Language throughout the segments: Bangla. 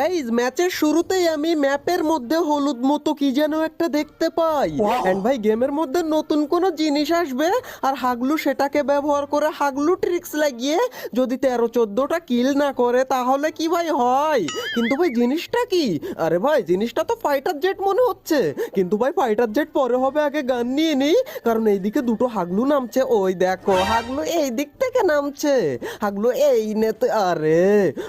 গাইজ ম্যাচের শুরুতেই আমি ম্যাপের মধ্যে হলুদ মতো কি যেন একটা দেখতে পাই। এন্ড ভাই গেমের মধ্যে নতুন কোনো জিনিস আসবে আর হাগলু সেটাকে ব্যবহার করে হাগলু ট্রিক্স লাগিয়ে যদি তেরো চোদ্দটা কিল না করে তাহলে কি ভাই হয়? কিন্তু ভাই জিনিসটা কি? আরে ভাই জিনিসটা তো ফাইটার জেট মনে হচ্ছে। কিন্তু ভাই ফাইটার জেট পরে হবে আগে গান নিয়ে নিই। কারণ এইদিকে দুটো হাগলু নামছে ওই দেখো হাগলু এই দিক থেকে নামছে। হাগলু এই নেতে আরে!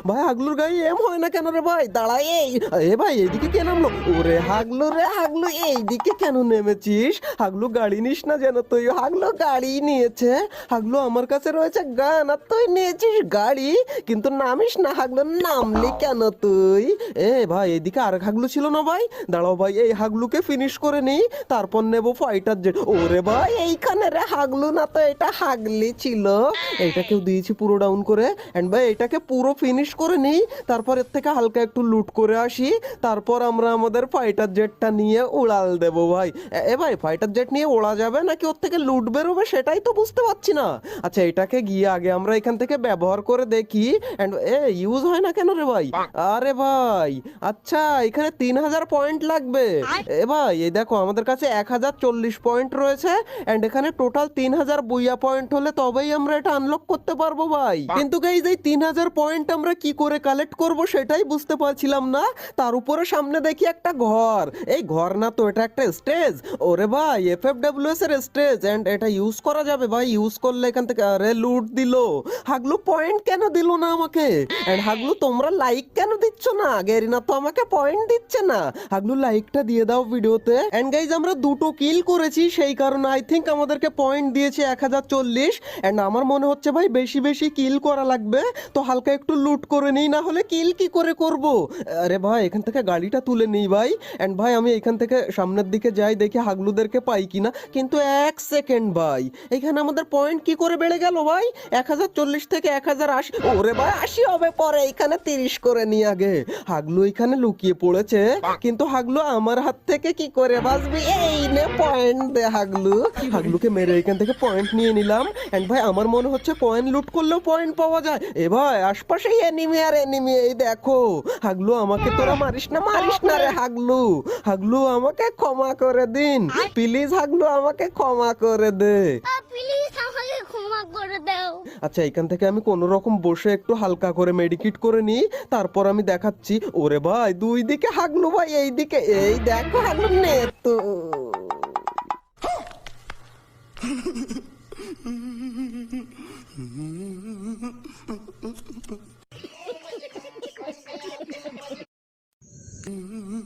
ভাই হাগলুর গায়ে এম হয় না কেন রে ভাই? দাঁড়া এই। এ ভাই, এইদিকে কে নামলো? ওরে হাগলু রে, হাগলু, এইদিকে কেন নেমেছিস? গাড়ি নিস না যেন তুই, হাগলু গাড়ি নিয়েছে। আমার কাছে রয়েছে গান, আর তুই নিয়েছিস গাড়ি, কিন্তু নামিস না, হাগলু, নামলি কেন তুই? এ ভাই এদিকে আর হাগলু ছিল না ভাই? দাঁড়াও ভাই, এই হাগলুকে ফিনিশ করে নিই, তারপর নেব ফাইটার জেট ওরে ভাই, এইখানে রে হাগলু না তো, এটা হাগলি ছিল। এইটাকেও দিয়েছি পুরো ডাউন করে। এন্ড ভাই এটাকে পুরো ফিনিশ করে নিই, তারপর এর থেকে হালকা একটু লুট করে আসি, তারপর আমরা আমাদের ফাইটার জেটটা নিয়ে উড়াল দেবো ভাই। এ- ভাই ফাইটার জেট নিয়ে ওড়া যাবে নাকি ওর থেকে লুট বেরোবে সেটাই তো বুঝতে পারছি না। আচ্ছা এটাকে গিয়ে আগে আমরা এখান থেকে ব্যবহার করে দেখি। এন্ড এ ইউজ হয় না কেন রে ভাই? আরে ভাই আচ্ছা এখানে তিন হাজার পয়েন্ট লাগবে। এ ভাই, এই দেখো, আমাদের কাছে এক হাজার চল্লিশ পয়েন্ট রয়েছে। অ্যান্ড এখানে টোটাল তিন হাজার বুইয়া পয়েন্ট হলে তবেই আমরা এটা আনলক করতে পারব ভাই। কিন্তু এই তিন হাজার পয়েন্ট আমরা কি করে কালেক্ট করব সেটাই বুঝতে পারছিলাম না? তার উপরে সামনে দেখি একটা ঘর। এই ঘর না তো, এটা একটা স্টেজ। ওরে ভাই এফ এফ এর স্টেজ। এন্ড এটা ইউজ করা যাবে ভাই ইউজ করলে এখান থেকে, আরে লুট দিল। হাগলু পয়েন্ট কেন দিল না আমাকে? এন্ড হাগলু, তোমরা লাইক কেন দিচ্ছ না? গেরিনা তো আমাকে পয়েন্ট দিচ্ছে না। হাগলু লাইকটা দিয়ে দাও ভিডিওতে এন্ড গাইজ আমরা দুটো কিল করেছি, সেই কারণে আই থিঙ্ক আমাদেরকে পয়েন্ট দিয়েছে এক হাজার চল্লিশ। এন্ড আমার মনে হচ্ছে ভাই, বেশি বেশি কিল করা লাগবে। তো হালকা একটু লুট করে নিই, না হলে কিল কি করে করব? আরে ভাই, এখান থেকে গাড়িটা তুলে নিই ভাই। এন্ড ভাই, আমি এখান থেকে সামনের দিকে যাই, দেখি হাগলুদেরকে পাই কিনা। কিন্তু এক সেকেন্ড ভাই, এখানে আমাদের পয়েন্ট কি করে বেড়ে গেল ভাই? এক হাজার চল্লিশ থেকে এক হাজার আশি। ওরে ভাই, আশি হবে পরে, এখানে তিরিশ করে নিই আগে। হাগলু এখানে লুকিয়ে পড়েছে। কিন্তু হাগলু আমার হাত থেকে কি করে বাঁচবি? এই নে পয়েন্ট দে হাগলু। হাগলুকে মেরে এখান থেকে পয়েন্ট নিয়ে নিলাম। এন্ড ভাই, আমার মনে হচ্ছে পয়েন্ট লুট করলেও পয়েন্ট পাওয়া যায়। এ ভাই, আশপাশেই এনিমি আর এনিমি এই দেখো। হাগলু আমাকে তোরা মারিস না মারিস না রে হাগলু। হাগলু আমাকে ক্ষমা করে দিন। প্লিজ হাগলু আমাকে ক্ষমা করে দে। প্লিজ আমাকে ক্ষমা করে দাও। আচ্ছা এখান থেকে আমি কোন রকম বসে একটু হালকা করে মেডিকেট করে নিই। তারপর আমি দেখাচ্ছি। ওরে ভাই দুই দিকে হাগলু ভাই এই দিকে। এই দেখো হাগলু নে তো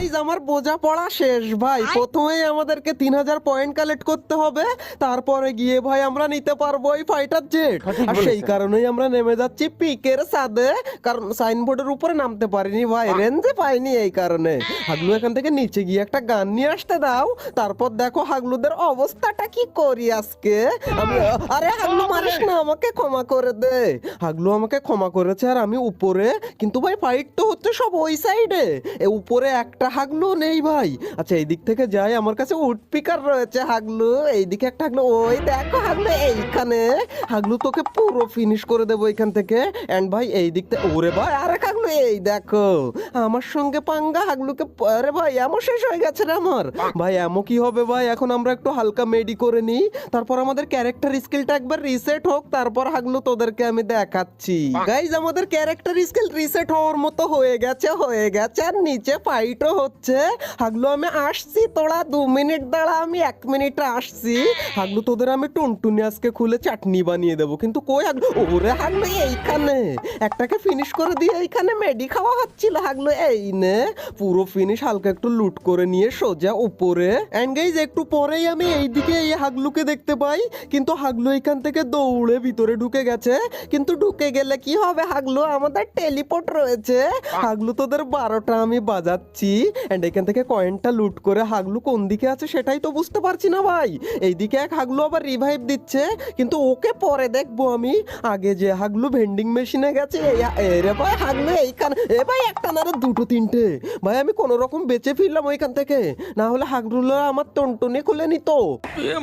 গাইজ আমার বোঝা পড়া শেষ ভাই। প্রথমেই আমাদেরকে তিন হাজার পয়েন্ট কালেক্ট করতে হবে। তারপরে গিয়ে ভাই আমরা নিতে পারব এই ফাইটার জেট আর সেই কারণেই আমরা নেমে যাচ্ছি পিকের সাদে কারণ সাইনবোর্ডের উপরে নামতে পারিনি ভাই। রেঞ্জে পাইনি এই কারণে। হাগলু এখান থেকে নিচে গিয়ে একটা গান নিয়ে আসতে দাও। তারপর দেখো হাগলুদের অবস্থাটা কি করি আজকে। আমি আরে হাগলু মারিস না আমাকে ক্ষমা করে দে। হাগলু আমাকে ক্ষমা করেছে আর আমি উপরে। কিন্তু ভাই ফাইট তো হচ্ছে সব ওই সাইডে এ উপরে একটা হাগলু নেই ভাই। আচ্ছা এই দিক থেকে যাই, আমার কাছে উড পিকার রয়েছে হাগলু। এইদিকে একটা হাগলু। ওই দেখো হাগলু, এইখানে। হাগলু তোকে পুরো ফিনিশ করে দেবো এখান থেকে। এন্ড ভাই এই দিক থেকে ওরে ভাই আরে হাগলু, এই দেখো। আমার সঙ্গে পাঙ্গা হাগলুকে আরে ভাই, এমন শেষ হয়ে গেছে রে আমার। ভাই, এমন কি হবে ভাই? এখন আমরা একটু হালকা মেডি করে নিই। তারপর আমাদের ক্যারেক্টার স্কিলটা একবার রিসেট হোক, তারপর হাগলু তোদেরকে আমি দেখাচ্ছি। গাইজ আমাদের ক্যারেক্টার স্কিল রিসেট হওয়ার মতো হয়ে গেছে হয়ে গেছে। আর নিচে ফাইটও হচ্ছে হাগলু আমি আসছি তোরা দু মিনিট দাঁড়া আমি এক মিনিটে আসছি। হাগলু তোদের আমি টুনটুনি আজকে খুলে চাটনি বানিয়ে দেবো। কিন্তু কই হাগলু? ওরে হাগলু এইখানে। একটাকে ফিনিশ করে দিয়ে এইখানে মেডি খাওয়া হচ্ছিল হাগলু এই নে। পুরো ফিনিশ হালকা একটু লুট করে নিয়ে সোজা উপরে। গাইজ একটু পরেই আমি এইদিকে এই হাগলুকে দেখতে পাই। কিন্তু হাগলু এখান থেকে দৌড়ে ভিতরে ঢুকে গেছে। কিন্তু ঢুকে গেলে কি হবে হাগলু? আমাদের টেলিপোর্ট রয়েছে। হাগলু তোদের বারোটা আমি বাজাচ্ছি। অ্যান্ড এখান থেকে কয়েনটা লুট করে হাগলু কোন দিকে আছে সেটাই তো বুঝতে পারছি না ভাই। এইদিকে এক হাগলু আবার রিভাইভ দিচ্ছে কিন্তু ওকে পরে দেখব আমি। আগে যে হাগলু ভেন্ডিং মেশিনে গেছে ভাই হাগলু এইখানে এ ভাই একটা না দুটো তিনটে। ভাই আমি কোনো রকম বেঁচে ফিরলাম ওইখান থেকে। না হলে হাগলুলো আমার টনটনে খুলে নিত।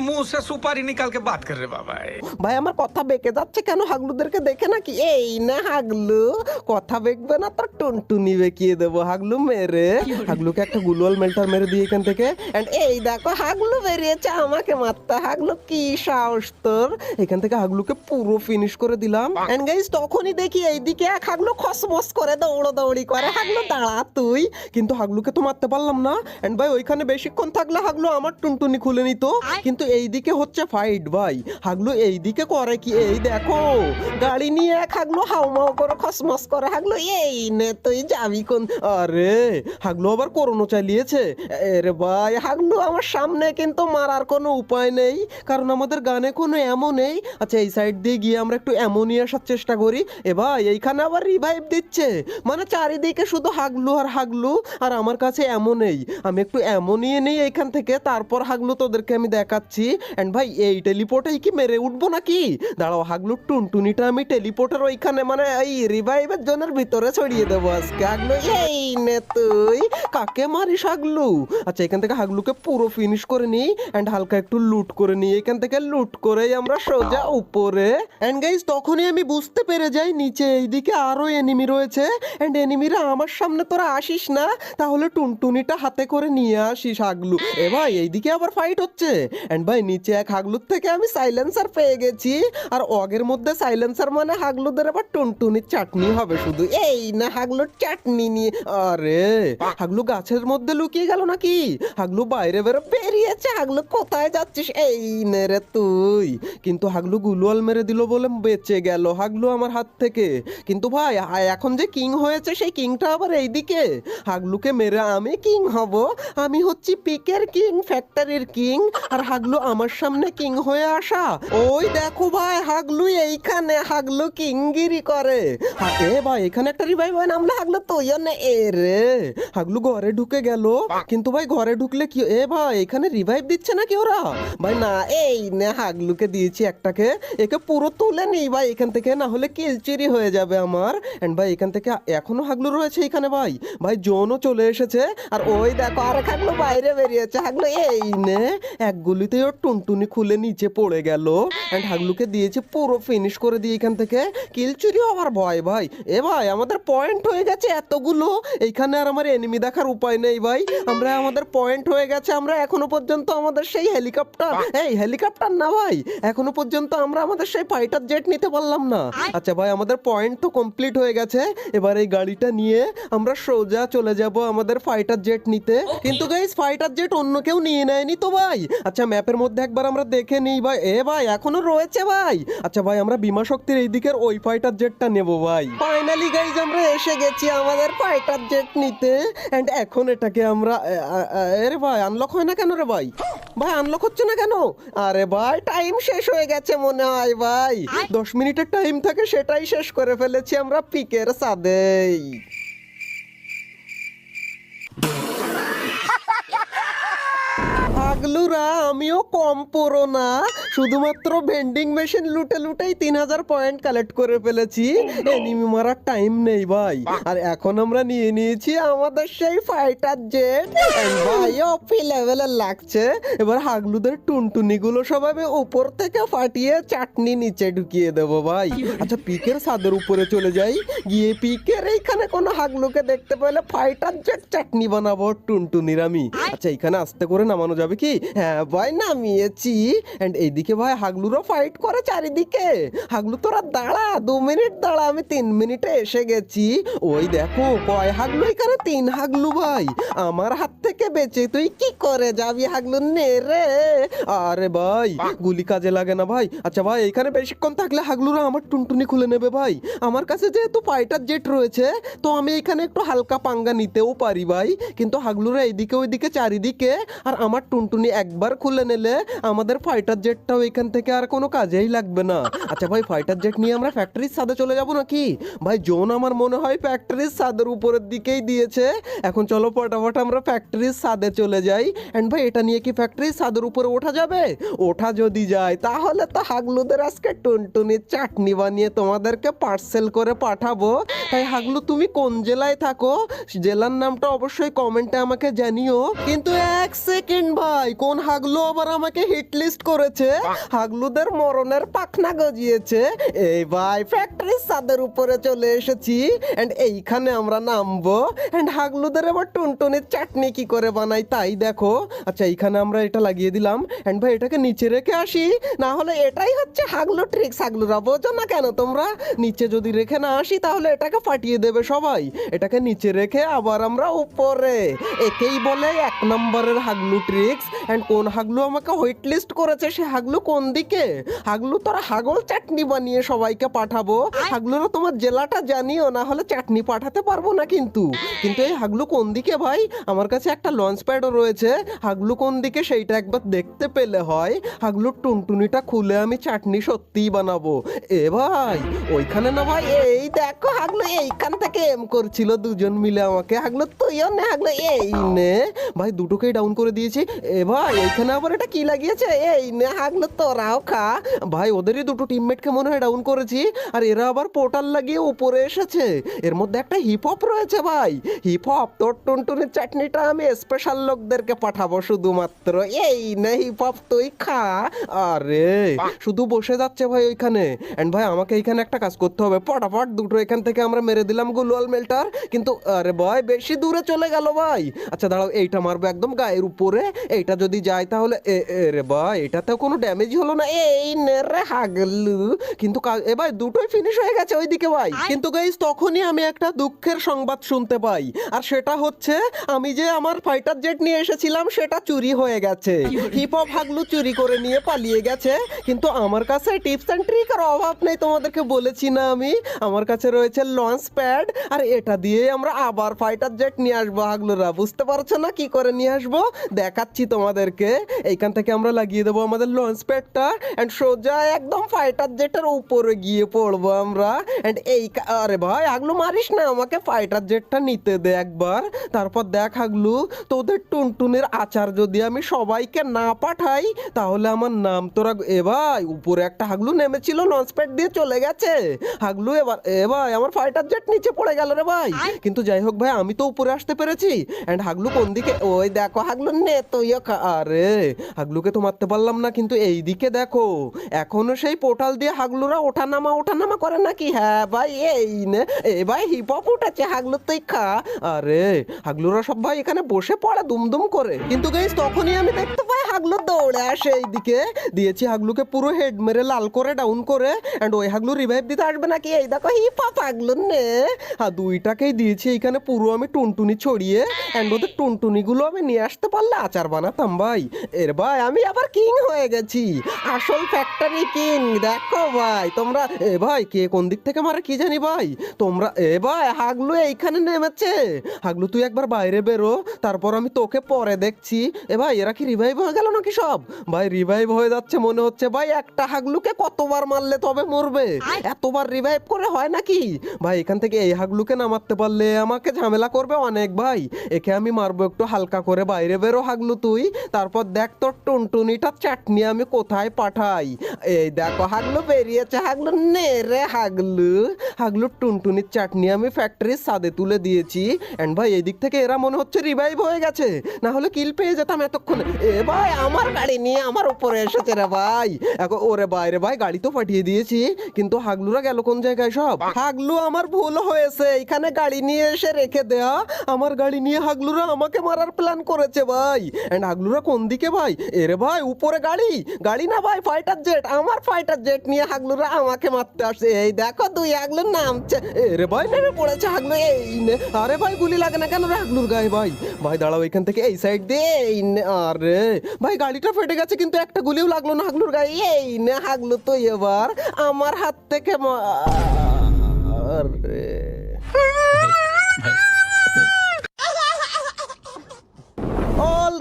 মুসে সুপারি বাদ করে বাবা ভাই আমার কথা বেঁকে যাচ্ছে কেন? হাগলুদেরকে দেখে নাকি? এই না হাগলু কথা বেঁকবে না তোর টনটুনি বেঁকিয়ে দেবো। হাগলু মেরে হাগলুকে একটা গুলওয়াল মেল্টার মেরে দিয়ে এখান থেকে। এন্ড এই দেখো হাগলু বেরিয়েছে আমাকে মারতে। হাগলু কি সাহস তোর? এখান থেকে হাগলুকে পুরো ফিনিশ করে দিলাম। এন্ড গাইস তখনই দেখি এইদিকে এক হাগলু খসমস করে দৌড়ো দৌড়ি করে। হাগলু দাঁড়া তুই। কিন্তু হাগলুকে তো মারতে পারলাম না। এন্ড ভাই ওইখানে বেশিক্ষণ থাকলে হাগলু আমার টুনটুনি খুলে নিত। কিন্তু এইদিকে হচ্ছে ফাইট ভাই। হাগলু এইদিকে করে কি? এই দেখো গাড়ি নিয়ে এক হাগলু হাউমাউ করে খসমস করে। হাগলু এই নে তুই যাবি কোন আরে হাগলু আবার করোনো চালিয়েছে? এরে ভাই, হাগলু, আমার সামনে কিন্তু মারার কোনো উপায় নেই। কারণ আমাদের গানে কোনো এমন নেই। আচ্ছা এই সাইড দিয়ে গিয়ে আমরা একটু এমন আসার চেষ্টা করি। এ ভাই, এইখানে আবার রিভাইভ দিচ্ছে। মানে চারিদিকে শুধু হাগলু আর হাগলু, আর আমার কাছে এমন এমনই আমি একটু এমন নিয়ে নেই এইখান থেকে। তারপর হাগলু, তোদেরকে আমি দেখাচ্ছি। অ্যান্ড ভাই, এই টেলিপোর্টেই কি মেরে উঠবো নাকি? দাঁড়াও, হাগলু, টুনটুনিটা আমি টেলিপোর্টের ওইখানে মানে এই রিভাইভের জনের ভিতরে ছড়িয়ে দেবো আজকে। হাগলু, এই নে তুই। কাকে মারিস হাগলু আচ্ছা এখান থেকে হাগলুকে পুরো ফিনিশ করে নিই এন্ড হালকা একটু লুট করে নিই। এখান থেকে লুট করেই আমরা সোজা উপরে। এন্ড গাইস তখনই আমি বুঝতে পেরে যাই, নিচে এইদিকে আরও এনিমি রয়েছে। এন্ড এনিমিরা আমার সামনে তোরা আসিস না? তাহলে টুনটুনিটা হাতে করে নিয়ে আসিস হাগলু এ ভাই, এইদিকে আবার ফাইট হচ্ছে। এন্ড ভাই, নিচে এক হাগলুর থেকে আমি সাইলেন্সার পেয়ে গেছি। আর অগের মধ্যে সাইলেন্সার মানে হাগলুদের আবার টুনটুনির চাটনি হবে শুধু। এই না, হাগলুর চাটনি নিয়ে। আরে, হাগলু গাছের মধ্যে লুকিয়ে গেল নাকি? হাগলু বাইরে বেরো, বেরিয়েছে হাগলু, কোথায় যাচ্ছিস? এই নে রে তুই। কিন্তু হাগলু গুলওয়াল মেরে দিল বলে বেঁচে গেল হাগলু আমার হাত থেকে। কিন্তু ভাই এখন যে কিং হয়েছে সেই কিংটা আবার এইদিকে। হাগলুকে মেরে আমি কিং হব। আমি হচ্ছি পিকের কিং, ফ্যাক্টরির কিং, আর হাগলু আমার সামনে কিং হয়ে আসা। ওই দেখো ভাই, হাগলু এইখানে, হাগলু কিংগিরি করে। এ ভাই, এখানে একটা রিভাইভ নামলে হাগলু তুইও নে এ রে। হাগলু ঘরে ঢুকে গেল। কিন্তু ভাই ঘরে ঢুকলে কি এ ভাই এখানে রিভাইভ দিচ্ছে নাকি ওরা? ভাই না এই নে হাগলুকে দিয়েছি একটাকে। একে পুরো তুলে নিই ভাই এখান থেকে না হলে কিলচিরি হয়ে যাবে আমার। এন্ড ভাই এখান থেকে এখনও হাগলু রয়েছে এখানে ভাই। ভাই জোনও চলে এসেছে। আর ওই দেখো আর হাগলু বাইরে বেরিয়েছে। হাগলু এই নে এক গুলিতেই ওর টুনটুনি খুলে নিচে পড়ে গেল। এন্ড হাগলুকে দিয়েছে পুরো ফিনিশ করে দিয়ে এখান থেকে। কিলচুরি হওয়ার ভয় ভাই। এ ভাই আমাদের পয়েন্ট হয়ে গেছে এতগুলো। এইখানে আর আমার এনিমি দেখার উপায় নেই ভাই। আমরা আমাদের পয়েন্ট হয়ে গেছে আমরা এখনও পর্যন্ত আমাদের সেই হেলিকপ্টার এই হেলিকপ্টার না ভাই এখনও পর্যন্ত আমরা আমাদের সেই ফাইটার জেট নিতে পারলাম না। আচ্ছা ভাই আমাদের পয়েন্ট তো কমপ্লিট হয়ে গেছে। এবার এই গাড়িটা নিয়ে আমরা সোজা চলে যাব আমাদের ফাইটার জেট নিতে। কিন্তু গাইস ফাইটার জেট অন্য কেউ নিয়ে নেয়নি তো ভাই। আচ্ছা ম্যাপের মধ্যে একবার আমরা দেখে নিই ভাই। এ ভাই এখনও রয়েছে ভাই। আচ্ছা ভাই আমরা বিমা শক্তির এই দিকের ওই ফাইটার জেটটা নেব ভাই। ফাইনালি গাইজ আমরা এসে গেছি আমাদের ফাইটার জেট নিতে। এন্ড এখন এটাকে আমরা আরে ভাই আনলক হয় না কেন রে ভাই? ভাই আনলক হচ্ছে না কেন? আরে ভাই টাইম শেষ হয়ে গেছে মনে হয় ভাই। দশ মিনিটের টাইম থাকে সেটাই শেষ করে ফেলেছি আমরা পিকের সাদেই। পাগলুরা আমিও কম পড়ো না। শুধুমাত্র ভেন্ডিং মেশিন লুটে লুটেই তিন হাজার পয়েন্ট কালেক্ট করে ফেলেছি। এনিমি মারার টাইম নেই ভাই। আর এখন আমরা নিয়ে নিয়েছি আমাদের সেই ফাইটার জেট ভাই অপি লেভেলের লাগছে। এবার হাগলুদের টুনটুনি গুলো সব আমি উপর থেকে ফাটিয়ে চাটনি নিচে ঢুকিয়ে দেবো ভাই। আচ্ছা পিকের ছাদের উপরে চলে যাই। গিয়ে পিকের এইখানে কোনো হাগলুকে দেখতে পেলে ফাইটার জেট চাটনি বানাবো টুনটুনির আমি। আচ্ছা এইখানে আস্তে করে নামানো যাবে কি? হ্যাঁ ভাই নামিয়েছি। এন্ড এইদিকে ভাই হাগলুরও ফাইট করে চারিদিকে। হাগলু তোরা দাঁড়া দু মিনিট দাঁড়া আমি তিন মিনিটে এসে গেছি। ওই দেখো কয় হাগলু? এখানে তিন হাগলু ভাই। আমার হাত থেকে বেঁচে তুই কি করে যাবি হাগলু? নে রে। আরে ভাই গুলি কাজে লাগে না ভাই। আচ্ছা ভাই এখানে বেশিক্ষণ থাকলে হাগলুরা আমার টুনটুনি খুলে নেবে ভাই। আমার কাছে যেহেতু ফাইটার জেট রয়েছে তো আমি এখানে একটু হালকা পাঙ্গা নিতেও পারি ভাই। কিন্তু হাগলুরা এইদিকে ওইদিকে চারিদিকে আর আমার টুনটুনি একবার খুলে নিলে আমাদের ফাইটার জেটটাও এখান থেকে আর কোনো কাজেই লাগবে না। আচ্ছা ভাই ফাইটার জেট নিয়ে আমরা ফ্যাক্টরির সাদে চলে যাব নাকি? ভাই জোন আমার মনে হয় ফ্যাক্টরির সাদের উপরের দিকেই দিয়েছে। এখন চলো ফটাফট আমরা ফ্যাক্টরির সাদে চলে যাই। অ্যান্ড ভাই, এটা নিয়ে কি ফ্যাক্টরির সাদের উপরে ওঠা যাবে? ওঠা যদি যায়, তাহলে তো হাগলুদের আজকে টুনটুনির চাটনি বানিয়ে তোমাদেরকে পার্সেল করে পাঠাবো। তাই হাগলু, তুমি কোন জেলায় থাকো? জেলার নামটা অবশ্যই কমেন্টে আমাকে জানিও। কিন্তু এক সেকেন্ড ভাই, কোন হাগলু আবার আমাকে হিট লিস্ট করেছে? হাগলুদের মরণের পাখনা গজিয়েছে। এই ভাই ফ্যাক্টরির ছাদের উপরে চলে এসেছি। এন্ড এইখানে আমরা নামবো। এন্ড হাগলুদের আবার টুনটুনির চাটনি কি করে বানাই তাই দেখো। আচ্ছা এইখানে আমরা এটা লাগিয়ে দিলাম। এন্ড ভাই, এটাকে নিচে রেখে আসি। না হলে এটাই হচ্ছে হাগলু ট্রিক্স হাগলুরা বোঝো না কেন তোমরা? নিচে যদি রেখে না আসি, তাহলে এটাকে ফাটিয়ে দেবে সবাই। এটাকে নিচে রেখে আবার আমরা উপরে। একেই বলে এক নম্বরের হাগলু ট্রিক্স অ্যান্ড কোন হাগলু আমাকে হোয়াইট লিস্ট করেছে সে হাগলু কোন দিকে? হাগলু তোরা হাগল চাটনি বানিয়ে সবাইকে পাঠাবো। হাগলুরা তোমার জেলাটা জানিও, না হলে চাটনি পাঠাতে পারব না কিন্তু। কিন্তু এই হাগলু কোন দিকে ভাই? আমার কাছে একটা লঞ্চ প্যাডও রয়েছে। হাগলু কোন দিকে সেইটা একবার দেখতে পেলে হয়। হাগলুর টুনটুনিটা খুলে আমি চাটনি সত্যিই বানাবো। এ ভাই, ওইখানে না ভাই, এই দেখো হাগলু এইখান থেকে এম করছিল দুজন মিলে আমাকে। হাগলু তুইও নে হাগলু এই নে। ভাই দুটোকেই ডাউন করে দিয়েছি। এ ভাই এইখানে আবার এটা কি লাগিয়েছে? এই নে হাগলু তোরাও খা। ভাই ওদেরই দুটো টিমমেটকে মনে হয় ডাউন করেছি। আর এরা আবার পোর্টাল লাগিয়ে উপরে এসেছে। এর মধ্যে একটা হিপ হপ রয়েছে ভাই। হিপ হপ তোর টুনটুনির চাটনিটা আমি স্পেশাল লোকদেরকে পাঠাবো শুধুমাত্র। এই নে হিপ হপ তুই খা। আরে শুধু বসে যাচ্ছে ভাই ওইখানে। এন্ড ভাই আমাকে এইখানে একটা কাজ করতে হবে। পটাপট দুটো এখান থেকে আমরা মেরে দিলাম গুলওয়াল মেল্টার। কিন্তু আরে ভাই বেশি দূরে চলে গেল ভাই। আচ্ছা দাঁড়াও এইটা মারবো একদম গায়ের উপরে। এইটা যদি যায় তাহলে রে ভাই এটাতে কোনো ড্যামেজ হলো না। এই রে হাগলু। কিন্তু এ ভাই দুটোই ফিনিশ হয়ে গেছে ওইদিকে ভাই। কিন্তু গাইস তখনই আমি একটা দুঃখের সংবাদ শুনতে পাই। আর সেটা হচ্ছে আমি যে আমার ফাইটার জেট নিয়ে এসেছিলাম সেটা চুরি হয়ে গেছে। হিপ হপ হাগলু চুরি করে নিয়ে পালিয়ে গেছে। কিন্তু আমার কাছে টিপস অ্যান্ড ট্রিকের অভাব নেই তোমাদেরকে বলেছি না আমি। আমার কাছে রয়েছে লঞ্চ প্যাড আর এটা দিয়ে আমরা আবার ফাইটার জেট নিয়ে আসব, হাগলুরা। বুঝতে পারছ না কি করে নিয়ে আসব? দেখাচ্ছি তোমাদেরকে। এইখান থেকে আমরা লাগিয়ে দেবো আমাদের লঞ্চ প্যাডটা অ্যান্ড সোজা একদম ফাইটার জেটের উপরে গিয়ে পড়ব আমরা। অ্যান্ড এই আরে ভাই, হাগলু, মারিস না আমাকে ফাইটার জেটটা নিতে দে একবার। তারপর দেখ হাগলু, তোদের টুনটুনের আচার যদি আমি সবাইকে না পাঠাই, তাহলে আমার নাম তোরা এ ভাই, উপরে একটা হাগলু নেমেছিল লঞ্চ প্যাড দিয়ে চলে গেছে। হাগলু, এবার এ ভাই, আমার ফাইটার জেট নিচে পড়ে গেল রে ভাই। কিন্তু যাই হোক ভাই আমি তো উপরে আসতে পেরেছি। এন্ড হাগলু কোন দিকে? ওই দেখো হাগলু নে খা- আরে হাগলুকে তো মারতে পারলাম না কিন্তু এই দিকে দেখো। এখনও সেই পোর্টাল দিয়ে হাগলুরা ওঠানামা ওঠানামা করে নাকি? হ্যাঁ ভাই এই নে। এ ভাই হিপ হপ উঠেছে হাগলু তুই খা। আরে হাগলুরা সব ভাই এখানে বসে পড়ে দুমদুম করে। কিন্তু গাইস তখনই আমি দেখতে পাই হাগলু দৌড়ে আসে এইদিকে। দিয়েছি হাগলুকে পুরো হেড মেরে লাল করে ডাউন করে। অ্যান্ড ওই হাগলু রিভাইভ দিতে আসবে নাকি? এই দেখো হি হপ হাগলু নে। হ্যাঁ দুইটাকেই দিয়েছি এইখানে পুরো আমি টুনটুনি ছড়িয়ে। এন্ড ওদের টুনটুনিগুলো আমি নিয়ে আসতে পারলে আচার বানাতাম ভাই। এর ভাই, আমি আবার কিং হয়ে গেছি। আসল ফ্যাক্টরি কিং দেখো ভাই। তোমরা, এ ভাই, কে কোন দিক থেকে মারে কি জানি ভাই? তোমরা, এ ভাই, হাগলু এইখানে নেমেছে। হাগলু, তুই একবার বাইরে বেরো। তারপর আমি তোকে পরে দেখছি। এ ভাই, এরা কি রিভাইভ হয়ে গেল নাকি সব? ভাই রিভাইভ হয়ে যাচ্ছে মনে হচ্ছে। ভাই একটা হাগলুকে কতবার মারলে তবে মরবে? এতবার রিভাইভ করে হয় নাকি? ভাই এখান থেকে এই হাগলুকে নামাতে পারলে আমাকে ঝামেলা করবে অনেক ভাই। একে আমি মারবো একটু হালকা করে। বাইরে বেরো হাগলু তুই। তারপর দেখ তোর টুনটুনিটা চাটনি আমি কোথায় পাঠাই। এই দেখো হাগলু বেরিয়েছে। হাগলু নে রে হাগলু। হাগলুর টুনটুনির চাটনি আমি ফ্যাক্টরির সাদে তুলে দিয়েছি। এন্ড ভাই এদিক থেকে এরা মনে হচ্ছে রিভাইভ হয়ে গেছে। না হলে কিল পেয়ে যেতাম এতক্ষণে। এ ভাই আমার গাড়ি নিয়ে আমার উপরে এসেছে রে ভাই। এখন ওরে বাইরে ভাই গাড়ি তো পাঠিয়ে দিয়েছি কিন্তু হাগলুরা গেল কোন জায়গায় সব? হাগলু আমার ভুল হয়েছে এখানে গাড়ি নিয়ে এসে রেখে দেয়া আমার গাড়ি নিয়ে হাগলুরা আমাকে মারার প্ল্যান করেছে ভাই। এন্ড হাগলুরা কোন দিকে ভাই? এরে ভাই উপরে গাড়ি? গাড়ি না ভাই ফাইটার জেট আমার ফাইটার জেট নিয়ে হাগলুরা আমাকে মারতে আসছে। এই দেখো দুই হাগলুর নামছে। এরে ভাই নেমে পড়েছে হাগলু এই নে। আরে ভাই গুলি লাগে না কেন রে হাগলুর গায়ে ভাই? ভাই দাঁড়াও এখান থেকে এই সাইড দিয়ে এই আরে ভাই, গাড়িটা ফেটে গেছে, কিন্তু একটা গুলিও লাগল না হাগলুর গায়ে। এই না হাগলু তো এবার। আমার হাত থেকে মা-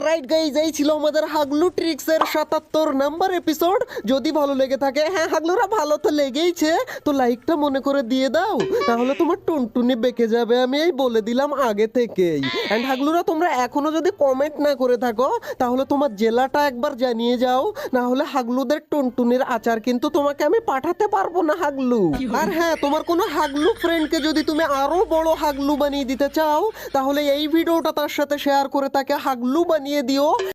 অলরাইট গাইজ এই ছিল আমাদের হাগলু ট্রিক্স এর সাতাত্তর নাম্বার এপিসোড যদি ভালো লেগে থাকে হ্যাঁ হাগলুরা ভালো তো লেগেইছে, তো লাইকটা মনে করে দিয়ে দাও। তাহলে তোমার টুনটুনি বেঁকে যাবে, আমি এই বলে দিলাম আগে থেকেই। অ্যান্ড হাগলুরা তোমরা এখনও যদি কমেন্ট না করে থাকো, তাহলে তোমার জেলাটা একবার জানিয়ে যাও। না হলে হাগলুদের টুনটুনির আচার কিন্তু তোমাকে আমি পাঠাতে পারব না হাগলু আর হ্যাঁ তোমার কোনো হাগলু ফ্রেন্ডকে যদি তুমি আরও বড় হাগলু বানিয়ে দিতে চাও, তাহলে এই ভিডিওটা তার সাথে শেয়ার করে তাকে হাগলু বানিয়ে দিও।